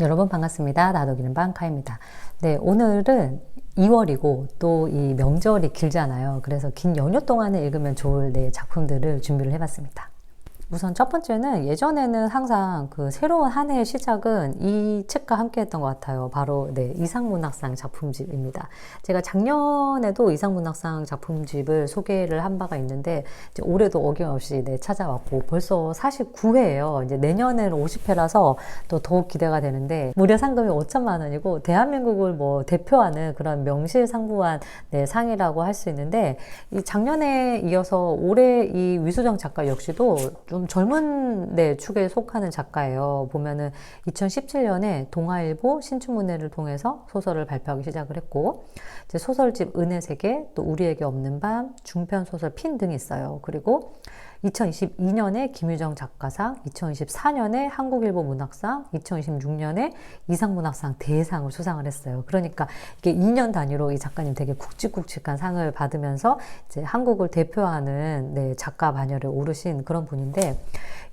여러분 반갑습니다. 나도기는 방카입니다. 네, 오늘은 2월이고 또 이 명절이 길잖아요. 그래서 긴 연휴 동안에 읽으면 좋을 네 작품들을 준비를 해봤습니다. 우선 첫 번째는 예전에는 항상 그 새로운 한 해의 시작은 이 책과 함께 했던 것 같아요. 바로 네, 이상문학상 작품집입니다. 제가 작년에도 이상문학상 작품집을 소개를 한 바가 있는데 올해도 어김없이 네, 찾아왔고 벌써 49회예요. 이제 내년에는 50회라서 또 더욱 기대가 되는데 무려 상금이 5천만 원이고 대한민국을 뭐 대표하는 그런 명실상부한 네, 상이라고 할 수 있는데 이 작년에 이어서 올해 이 위수정 작가 역시도 좀좀 젊은 네, 축에 속하는 작가예요. 보면은 2017년에 동아일보 신춘문예를 통해서 소설을 발표하기 시작을 했고, 이제 소설집 은혜 세계, 또 우리에게 없는 밤, 중편 소설 핀 등이 있어요. 그리고 2022년에 김유정 작가상, 2024년에 한국일보 문학상, 2026년에 이상문학상 대상을 수상을 했어요. 그러니까 이게 2년 단위로 이 작가님 되게 굵직굵직한 상을 받으면서 이제 한국을 대표하는 네, 작가 반열에 오르신 그런 분인데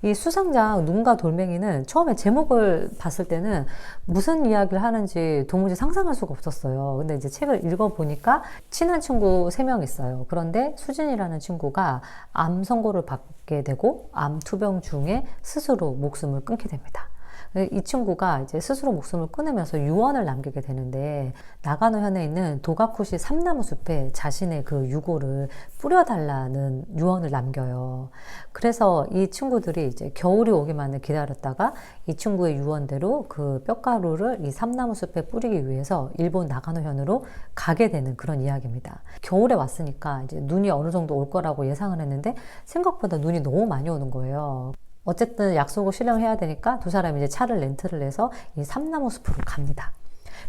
이 수상장 눈과 돌멩이는 처음에 제목을 봤을 때는 무슨 이야기를 하는지 도무지 상상할 수가 없었어요. 근데 이제 책을 읽어보니까 친한 친구 3명 있어요. 그런데 수진이라는 친구가 암 선고를 받게 되고 암 투병 중에 스스로 목숨을 끊게 됩니다. 이 친구가 이제 스스로 목숨을 끊으면서 유언을 남기게 되는데 나가노 현에 있는 도가쿠시 삼나무 숲에 자신의 그 유고를 뿌려달라는 유언을 남겨요. 그래서 이 친구들이 이제 겨울이 오기만을 기다렸다가 이 친구의 유언대로 그 뼈가루를 이 삼나무 숲에 뿌리기 위해서 일본 나가노 현으로 가게 되는 그런 이야기입니다. 겨울에 왔으니까 이제 눈이 어느 정도 올 거라고 예상을 했는데 생각보다 눈이 너무 많이 오는 거예요. 어쨌든 약속을 실행해야 되니까 두 사람이 이제 차를 렌트를 해서 이 삼나무 숲으로 갑니다.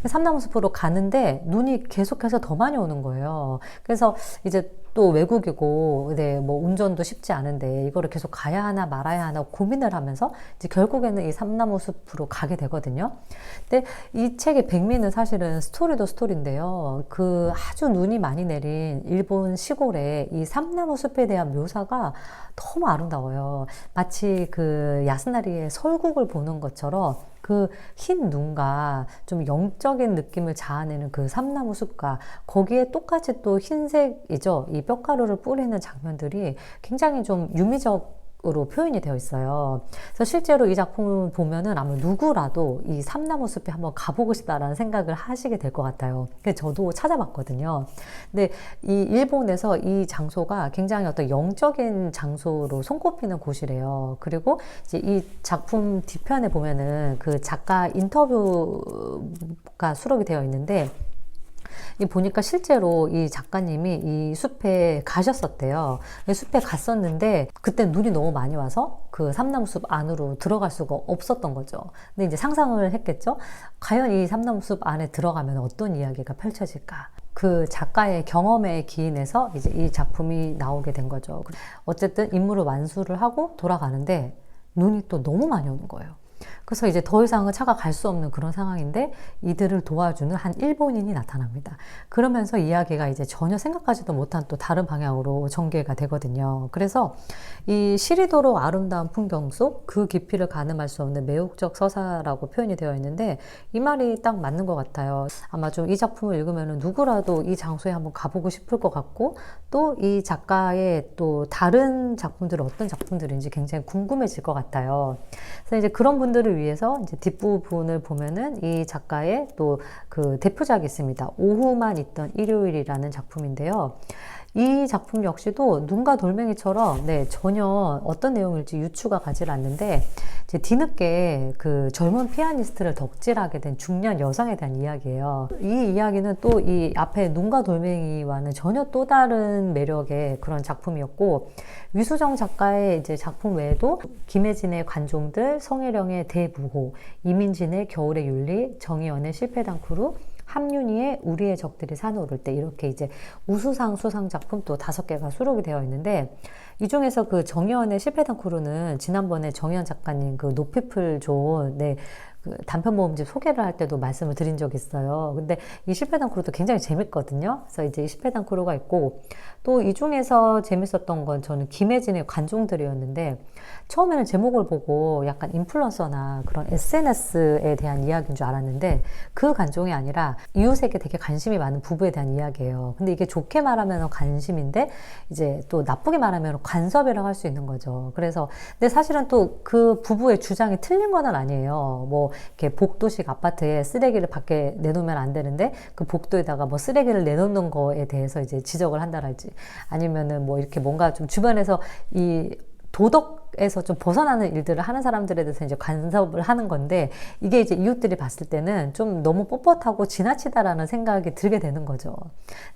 삼나무 숲으로 가는데 눈이 계속해서 더 많이 오는 거예요. 그래서 이제 또 외국이고, 네, 뭐 운전도 쉽지 않은데 이거를 계속 가야 하나 말아야 하나 고민을 하면서 이제 결국에는 이 삼나무 숲으로 가게 되거든요. 근데 이 책의 백미는 사실은 스토리도 스토리인데요. 그 아주 눈이 많이 내린 일본 시골의 이 삼나무 숲에 대한 묘사가 너무 아름다워요. 마치 그 야스나리의 설국을 보는 것처럼 그 흰 눈과 좀 영적인 느낌을 자아내는 그 삼나무 숲과 거기에 똑같이 또 흰색이죠. 이 뼈가루를 뿌리는 장면들이 굉장히 좀 유미적 으로 표현이 되어 있어요. 그래서 실제로 이 작품을 보면은 아마 누구라도 이 삼나무 숲에 한번 가보고 싶다라는 생각을 하시게 될 것 같아요. 저도 찾아봤거든요. 근데 이 일본에서 이 장소가 굉장히 어떤 영적인 장소로 손꼽히는 곳이래요. 그리고 이제 이 작품 뒤편에 보면은 그 작가 인터뷰가 수록이 되어 있는데 이 보니까 실제로 이 작가님이 이 숲에 가셨었대요. 숲에 갔었는데 그때 눈이 너무 많이 와서 그 삼나무숲 안으로 들어갈 수가 없었던 거죠. 근데 이제 상상을 했겠죠. 과연 이 삼나무숲 안에 들어가면 어떤 이야기가 펼쳐질까? 그 작가의 경험에 기인해서 이제 이 작품이 나오게 된 거죠. 어쨌든 임무를 완수를 하고 돌아가는데 눈이 또 너무 많이 오는 거예요. 그래서 이제 더 이상은 차가 갈 수 없는 그런 상황인데 이들을 도와주는 한 일본인이 나타납니다. 그러면서 이야기가 이제 전혀 생각하지도 못한 또 다른 방향으로 전개가 되거든요. 그래서 이 시리도록 아름다운 풍경 속 그 깊이를 가늠할 수 없는 매혹적 서사라고 표현이 되어 있는데 이 말이 딱 맞는 것 같아요. 아마 좀 이 작품을 읽으면 누구라도 이 장소에 한번 가보고 싶을 것 같고 또 이 작가의 또 다른 작품들은 어떤 작품들인지 굉장히 궁금해질 것 같아요. 그래서 이제 그런 분 들을 위해서 이제 뒷부분을 보면은 이 작가의 또 그 대표작이 있습니다. 오후만 있던 일요일이라는 작품인데요. 이 작품 역시도 눈과 돌멩이처럼 네, 전혀 어떤 내용일지 유추가 가지 않는데 이제 뒤늦게 그 젊은 피아니스트를 덕질하게 된 중년 여성에 대한 이야기예요. 이 이야기는 또 이 앞에 눈과 돌멩이와는 전혀 또 다른 매력의 그런 작품이었고 위수정 작가의 이제 작품 외에도 김혜진의 관종들, 성혜령의 대부호, 이민진의 겨울의 윤리, 정의연의 실패당크루, 함윤희의 우리의 적들이 산에 오를 때 이렇게 이제 우수상 수상 작품 또 다섯 개가 수록이 되어 있는데 이 중에서 그 정의원의 실패당 크루는 지난번에 정의원 작가님 그 노피플 좋은 네, 그 단편 모음집 소개를 할 때도 말씀을 드린 적이 있어요. 근데 이 실패당크루도 굉장히 재밌거든요. 그래서 이제 이 실패당크루가 있고 또 이 중에서 재밌었던 건 저는 김혜진의 관종들이었는데 처음에는 제목을 보고 약간 인플루언서나 그런 SNS에 대한 이야기인 줄 알았는데 그 관종이 아니라 이웃에게 되게 관심이 많은 부부에 대한 이야기예요. 근데 이게 좋게 말하면 관심인데 이제 또 나쁘게 말하면 간섭이라고 할 수 있는 거죠. 그래서 근데 사실은 또 그 부부의 주장이 틀린 건 아니에요. 뭐 이렇게 복도식 아파트에 쓰레기를 밖에 내놓으면 안 되는데 그 복도에다가 뭐 쓰레기를 내놓는 거에 대해서 이제 지적을 한다랄지 아니면은 뭐 이렇게 뭔가 좀 주변에서 이 도덕 에서 좀 벗어나는 일들을 하는 사람들에 대해서 이제 간섭을 하는 건데 이게 이제 이웃들이 봤을 때는 좀 너무 뻣뻣하고 지나치다라는 생각이 들게 되는 거죠.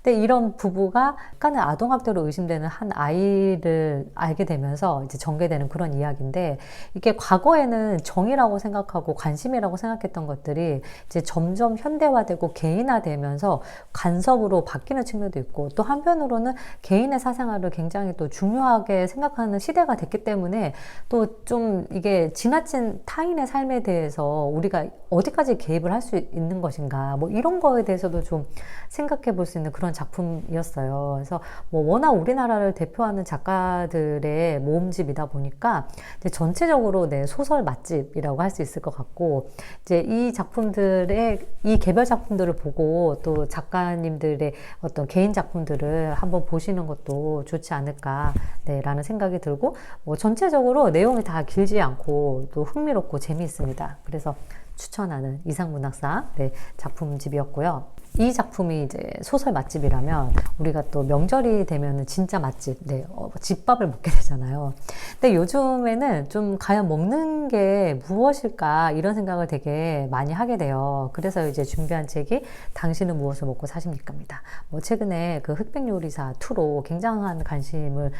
근데 이런 부부가 약간은 아동학대로 의심되는 한 아이를 알게 되면서 이제 전개되는 그런 이야기인데 이게 과거에는 정의라고 생각하고 관심이라고 생각했던 것들이 이제 점점 현대화되고 개인화되면서 간섭으로 바뀌는 측면도 있고 또 한편으로는 개인의 사생활을 굉장히 또 중요하게 생각하는 시대가 됐기 때문에 또 좀 이게 지나친 타인의 삶에 대해서 우리가 어디까지 개입을 할 수 있는 것인가 뭐 이런 거에 대해서도 좀 생각해 볼 수 있는 그런 작품이었어요. 그래서 뭐 워낙 우리나라를 대표하는 작가들의 모음집이다 보니까 전체적으로 내 소설 맛집이라고 할 수 있을 것 같고 이제 이 작품들의 이 개별 작품들을 보고 또 작가님들의 어떤 개인 작품들을 한번 보시는 것도 좋지 않을까라는 생각이 들고 뭐 전체적으로 내용이 다 길지 않고 또 흥미롭고 재미있습니다. 그래서 추천하는 이상문학사 네, 작품집이었고요. 이 작품이 이제 소설 맛집이라면 우리가 또 명절이 되면은 진짜 맛집, 네, 어, 집밥을 먹게 되잖아요. 근데 요즘에는 좀 과연 먹는 게 무엇일까 이런 생각을 되게 많이 하게 돼요. 그래서 이제 준비한 책이 당신은 무엇을 먹고 사십니까입니다. 뭐 최근에 그 흑백 요리사 2로 굉장한 관심을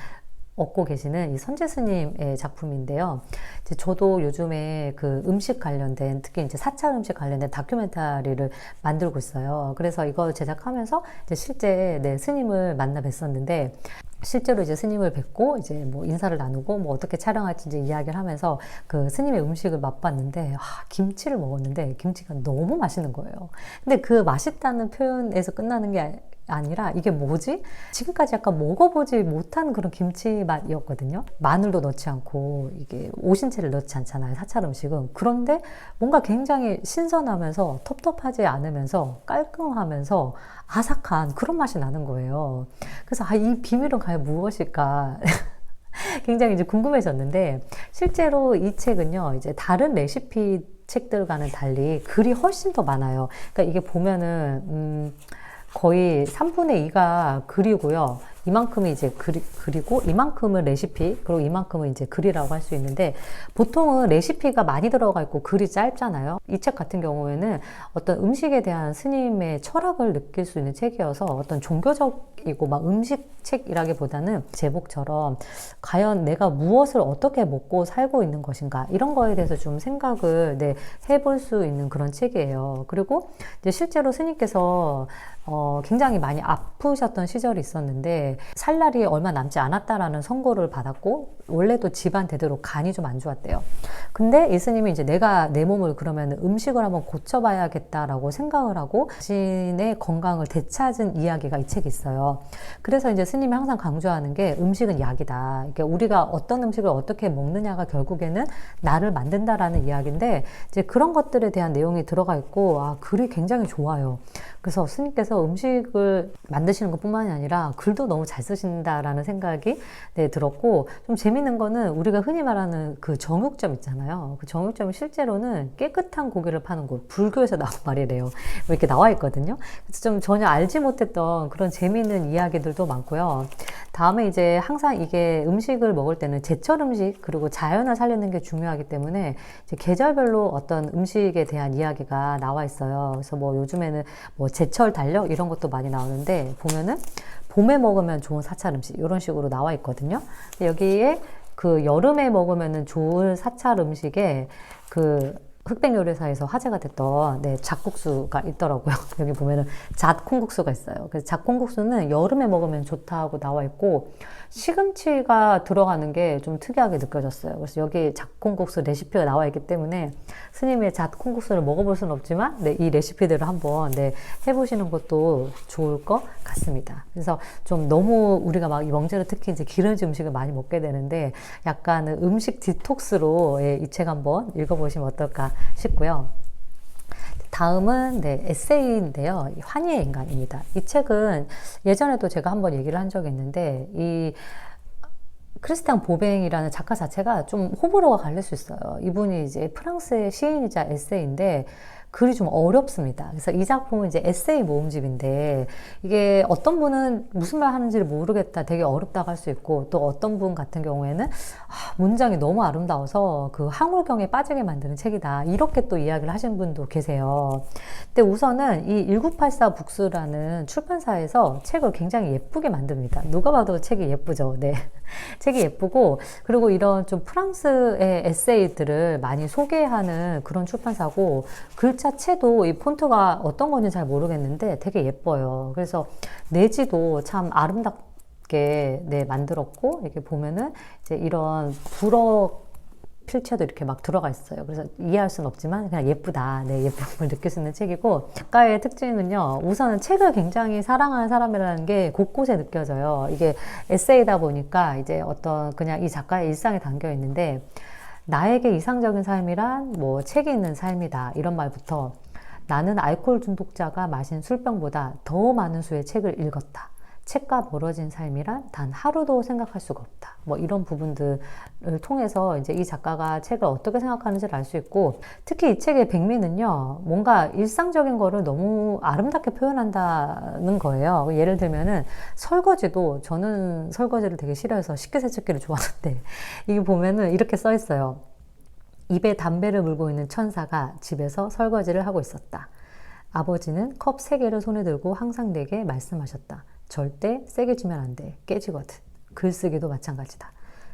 얻고 계시는 이 선재 스님의 작품인데요. 이제 저도 요즘에 그 음식 관련된 특히 이제 사찰 음식 관련된 다큐멘터리를 만들고 있어요. 그래서 이걸 제작하면서 이제 실제 네, 스님을 만나 뵀었는데 실제로 이제 스님을 뵙고 이제 뭐 인사를 나누고 뭐 어떻게 촬영할지 이제 이야기를 하면서 그 스님의 음식을 맛봤는데 아, 김치를 먹었는데 김치가 너무 맛있는 거예요. 근데 그 맛있다는 표현에서 끝나는 게 아니라 이게 뭐지? 지금까지 약간 먹어보지 못한 그런 김치 맛이었거든요. 마늘도 넣지 않고 이게 오신채를 넣지 않잖아요. 사찰 음식은. 그런데 뭔가 굉장히 신선하면서 텁텁하지 않으면서 깔끔하면서 아삭한 그런 맛이 나는 거예요. 그래서 아, 이 비밀은 과연 무엇일까? 굉장히 이제 궁금해졌는데 실제로 이 책은요, 이제 다른 레시피 책들과는 달리 글이 훨씬 더 많아요. 그러니까 이게 보면은, 음, 거의 3분의 2가 글이고요. 이만큼이 이제 글, 글이고 이만큼은 레시피 그리고 이만큼은 이제 글이라고 할 수 있는데 보통은 레시피가 많이 들어가 있고 글이 짧잖아요. 이 책 같은 경우에는 어떤 음식에 대한 스님의 철학을 느낄 수 있는 책이어서 어떤 종교적이고 막 음식 책이라기보다는 제목처럼 과연 내가 무엇을 어떻게 먹고 살고 있는 것인가 이런 거에 대해서 좀 생각을 네, 해볼 수 있는 그런 책이에요. 그리고 실제로 스님께서 어, 굉장히 많이 아프셨던 시절이 있었 살 날이 얼마 남지 않았다라는 선고를 받았고 원래도 집안 대대로 간이 좀 안 좋았대요. 근데 예수님이 이제 내가 내 몸을 그러면 음식을 한번 고쳐봐야겠다라고 생각을 하고 자신의 건강을 되찾은 이야기가 이 책에 있어요. 그래서 이제 스님이 항상 강조하는 게 음식은 약이다. 그러니까 우리가 어떤 음식을 어떻게 먹느냐가 결국에는 나를 만든다라는 이야기인데 이제 그런 것들에 대한 내용이 들어가 있고 아 글이 굉장히 좋아요. 그래서 스님께서 음식을 만드시는 것뿐만이 아니라 글도 너무 잘 쓰신다라는 생각이 네, 들었고 좀 재밌는 거는 우리가 흔히 말하는 그 정육점 있잖아요. 그 정육점이 실제로는 깨끗한 고기를 파는 곳, 불교에서 나온 말이래요. 이렇게 나와 있거든요. 그래서 좀 전혀 알지 못했던 그런 재미있는 이야기들도 많고요. 다음에 이제 항상 이게 음식을 먹을 때는 제철 음식 그리고 자연을 살리는 게 중요하기 때문에 계절별로 어떤 음식에 대한 이야기가 나와 있어요. 그래서 뭐 요즘에는 뭐 제철 달력 이런 것도 많이 나오는데 보면은 봄에 먹으면 좋은 사찰 음식 이런 식으로 나와 있거든요. 여기에 그 여름에 먹으면 좋은 사찰 음식에 그 흑백 요리사에서 화제가 됐던 네, 잡국수가 있더라고요. 여기 보면은 잣콩국수가 있어요. 그래서 잣콩국수는 여름에 먹으면 좋다고 나와 있고 시금치가 들어가는 게 좀 특이하게 느껴졌어요. 그래서 여기 잣콩국수 레시피가 나와 있기 때문에 스님의 잣콩국수를 먹어볼 수는 없지만 네, 이 레시피들을 한번 네, 해보시는 것도 좋을 것 같습니다. 그래서 좀 너무 우리가 막이 명절에 특히 이제 기름진 음식을 많이 먹게 되는데 약간 음식 디톡스로 예, 이책 한번 읽어보시면 어떨까 싶고요. 다음은 네, 에세이인데요. 환희의 인간입니다. 이 책은 예전에도 제가 한번 얘기를 한 적이 있는데 이 크리스티안 보뱅이라는 작가 자체가 좀 호불호가 갈릴 수 있어요. 이분이 이제 프랑스의 시인이자 에세이인데 글이 좀 어렵습니다. 그래서 이 작품은 이제 에세이 모음집인데 이게 어떤 분은 무슨 말 하는지를 모르겠다 되게 어렵다고 할 수 있고 또 어떤 분 같은 경우에는 아, 문장이 너무 아름다워서 그 항울경에 빠지게 만드는 책이다. 이렇게 또 이야기를 하신 분도 계세요. 근데 우선은 이 1984 북스라는 출판사에서 책을 굉장히 예쁘게 만듭니다. 누가 봐도 책이 예쁘죠. 네. 책이 예쁘고 그리고 이런 좀 프랑스의 에세이들을 많이 소개하는 그런 출판사고 글자 자체도 이 폰트가 어떤 건지 잘 모르겠는데 되게 예뻐요. 그래서 내지도 참 아름답게 네, 만들었고 이렇게 보면은 이제 이런 불어 필체도 이렇게 막 들어가 있어요. 그래서 이해할 수는 없지만 그냥 예쁘다. 네, 예쁨을 느낄 수 있는 책이고 작가의 특징은요. 우선은 책을 굉장히 사랑하는 사람이라는 게 곳곳에 느껴져요. 이게 에세이다 보니까 이제 어떤 그냥 이 작가의 일상에 담겨 있는데 나에게 이상적인 삶이란 뭐 책이 있는 삶이다. 이런 말부터 나는 알코올 중독자가 마신 술병보다 더 많은 수의 책을 읽었다. 책과 멀어진 삶이란 단 하루도 생각할 수가 없다. 뭐 이런 부분들을 통해서 이제 이 작가가 책을 어떻게 생각하는지를 알 수 있고 특히 이 책의 백미는요 뭔가 일상적인 거를 너무 아름답게 표현한다는 거예요. 예를 들면은 설거지도 저는 설거지를 되게 싫어해서 식기세척기를 좋아하는데 이게 보면은 이렇게 써 있어요. 입에 담배를 물고 있는 천사가 집에서 설거지를 하고 있었다. 아버지는 컵 세 개를 손에 들고 항상 내게 말씀하셨다. 절대 세게 주면 안 돼. 깨지거든. 글쓰기도 마찬가지다.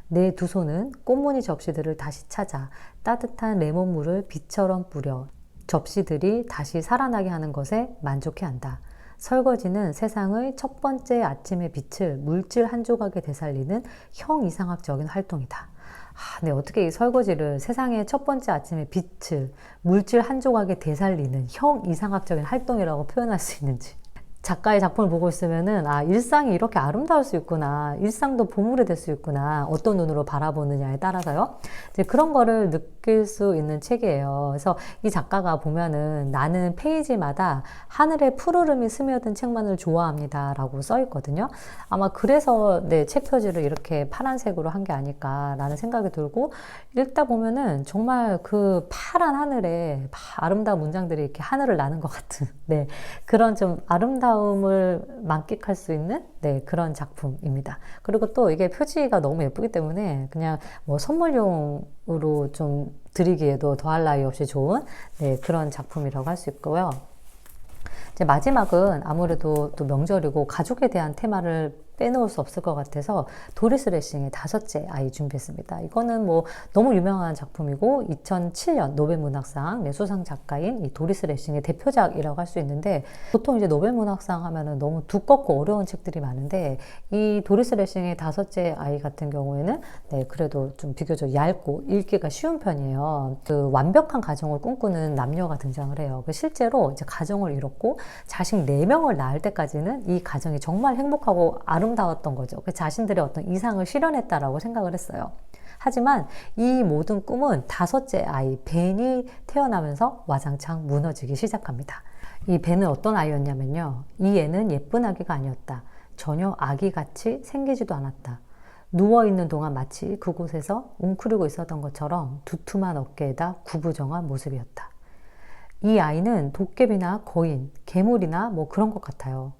내 두 손은 꽃무늬 접시들을 다시 찾아 따뜻한 레몬물을 빛처럼 뿌려 접시들이 다시 살아나게 하는 것에 만족해 한다. 설거지는 세상의 첫 번째 아침의 빛을 물질 한 조각에 되살리는 형이상학적인 활동이다. 아, 네, 어떻게 이 설거지를 세상의 첫 번째 아침의 빛을 물질 한 조각에 되살리는 형이상학적인 활동이라고 표현할 수 있는지. 작가의 작품을 보고 있으면은 아 일상이 이렇게 아름다울 수 있구나. 일상도 보물이 될 수 있구나. 어떤 눈으로 바라보느냐에 따라서요. 이제 그런 거를 느낄 수 있는 책이에요. 그래서 이 작가가 보면은 나는 페이지마다 하늘의 푸르름이 스며든 책만을 좋아합니다 라고 써 있거든요. 아마 그래서 내책 표지를 이렇게 파란색으로 한 게 아닐까라는 생각이 들고 읽다 보면은 정말 그 파란 하늘에 아름다운 문장들이 이렇게 하늘을 나는 것 같은 네 그런 좀 아름다운 아름다움을 만끽할 수 있는 네, 그런 작품입니다. 그리고 또 이게 표지가 너무 예쁘기 때문에 그냥 뭐 선물용으로 좀 드리기에도 더할 나위 없이 좋은 네, 그런 작품이라고 할 수 있고요. 이제 마지막은 아무래도 또 명절이고 가족에 대한 테마를 빼놓을 수 없을 것 같아서 도리스 레싱의 다섯째 아이 준비했습니다. 이거는 뭐 너무 유명한 작품이고 2007년 노벨 문학상 내 수상 작가인 이 도리스 레싱의 대표작이라고 할 수 있는데 보통 이제 노벨 문학상 하면은 너무 두껍고 어려운 책들이 많은데 이 도리스 레싱의 다섯째 아이 같은 경우에는 네 그래도 좀 비교적 얇고 읽기가 쉬운 편이에요. 그 완벽한 가정을 꿈꾸는 남녀가 등장을 해요. 그 실제로 이제 가정을 이뤘고 자식 4명을 낳을 때까지는 이 가정이 정말 행복하고 아름 아름다웠던 거죠. 그 자신들의 어떤 이상을 실현했다라고 생각을 했어요. 하지만 이 모든 꿈은 다섯째 아이 벤이 태어나면서 와장창 무너지기 시작합니다. 이 벤은 어떤 아이였냐면요. 이 애는 예쁜 아기가 아니었다. 전혀 아기같이 생기지도 않았다. 누워있는 동안 마치 그곳에서 웅크리고 있었던 것처럼 두툼한 어깨에다 구부정한 모습이었다. 이 아이는 도깨비나 거인, 괴물이나 뭐 그런 것 같아요.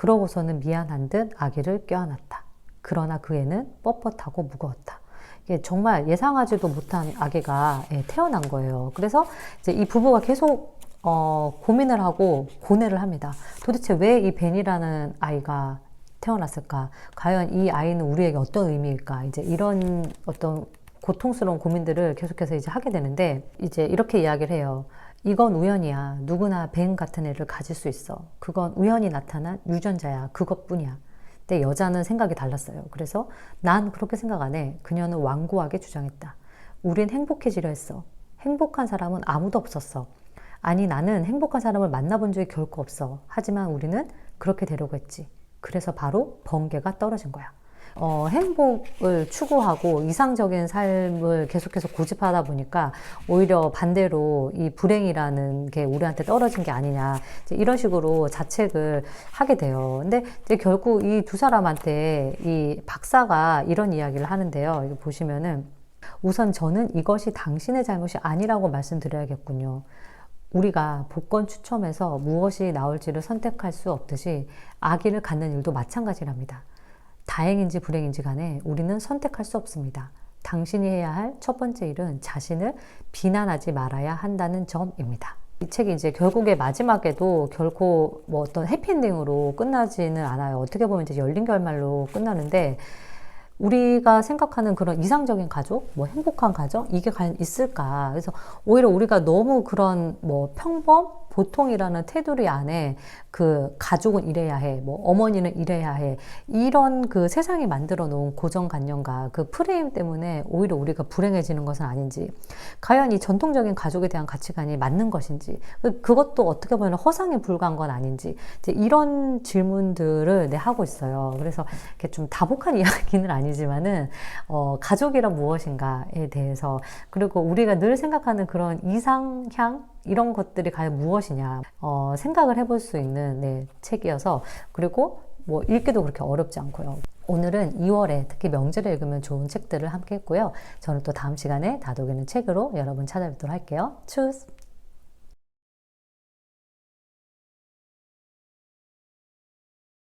그러고서는 미안한 듯 아기를 껴안았다. 그러나 그 애는 뻣뻣하고 무거웠다. 이게 정말 예상하지도 못한 아기가 예, 태어난 거예요. 그래서 이제 이 부부가 계속 어, 고민을 하고 고뇌를 합니다. 도대체 왜 이 벤이라는 아이가 태어났을까? 과연 이 아이는 우리에게 어떤 의미일까? 이제 이런 어떤 고통스러운 고민들을 계속해서 이제 하게 되는데 이제 이렇게 이야기를 해요. 이건 우연이야. 누구나 뱀 같은 애를 가질 수 있어. 그건 우연히 나타난 유전자야. 그것뿐이야. 근데 여자는 생각이 달랐어요. 그래서 난 그렇게 생각 안 해. 그녀는 완고하게 주장했다. 우린 행복해지려 했어. 행복한 사람은 아무도 없었어. 아니, 나는 행복한 사람을 만나본 적이 결코 없어. 하지만 우리는 그렇게 되려고 했지. 그래서 바로 번개가 떨어진 거야. 어, 행복을 추구하고 이상적인 삶을 계속해서 고집하다 보니까 오히려 반대로 이 불행이라는 게 우리한테 떨어진 게 아니냐. 이런 식으로 자책을 하게 돼요. 근데 결국 이 두 사람한테 이 박사가 이런 이야기를 하는데요. 이거 보시면은 우선 저는 이것이 당신의 잘못이 아니라고 말씀드려야겠군요. 우리가 복권 추첨에서 무엇이 나올지를 선택할 수 없듯이 아기를 갖는 일도 마찬가지랍니다. 다행인지 불행인지 간에 우리는 선택할 수 없습니다. 당신이 해야 할 첫 번째 일은 자신을 비난하지 말아야 한다는 점입니다. 이 책이 이제 결국에 마지막에도 결코 뭐 어떤 해피엔딩으로 끝나지는 않아요. 어떻게 보면 이제 열린 결말로 끝나는데 우리가 생각하는 그런 이상적인 가족, 뭐 행복한 가정, 이게 과연 있을까? 그래서 오히려 우리가 너무 그런 뭐 평범, 보통이라는 테두리 안에 그 가족은 이래야 해, 뭐 어머니는 이래야 해, 이런 그 세상이 만들어 놓은 고정관념과 그 프레임 때문에 오히려 우리가 불행해지는 것은 아닌지, 과연 이 전통적인 가족에 대한 가치관이 맞는 것인지, 그- 그것도 어떻게 보면 허상에 불과한 건 아닌지, 이런 질문들을 내 하고 있어요. 그래서 이렇게 좀 다복한 이야기는 아니지만은, 어, 가족이란 무엇인가에 대해서, 그리고 우리가 늘 생각하는 그런 이상향, 이런 것들이 과연 무엇이냐, 어, 생각을 해볼 수 있는 네, 책이어서, 그리고 뭐 읽기도 그렇게 어렵지 않고요. 오늘은 2월에 특히 명절에 읽으면 좋은 책들을 함께 했고요. 저는 또 다음 시간에 다독이는 책으로 여러분 찾아뵙도록 할게요. 추스!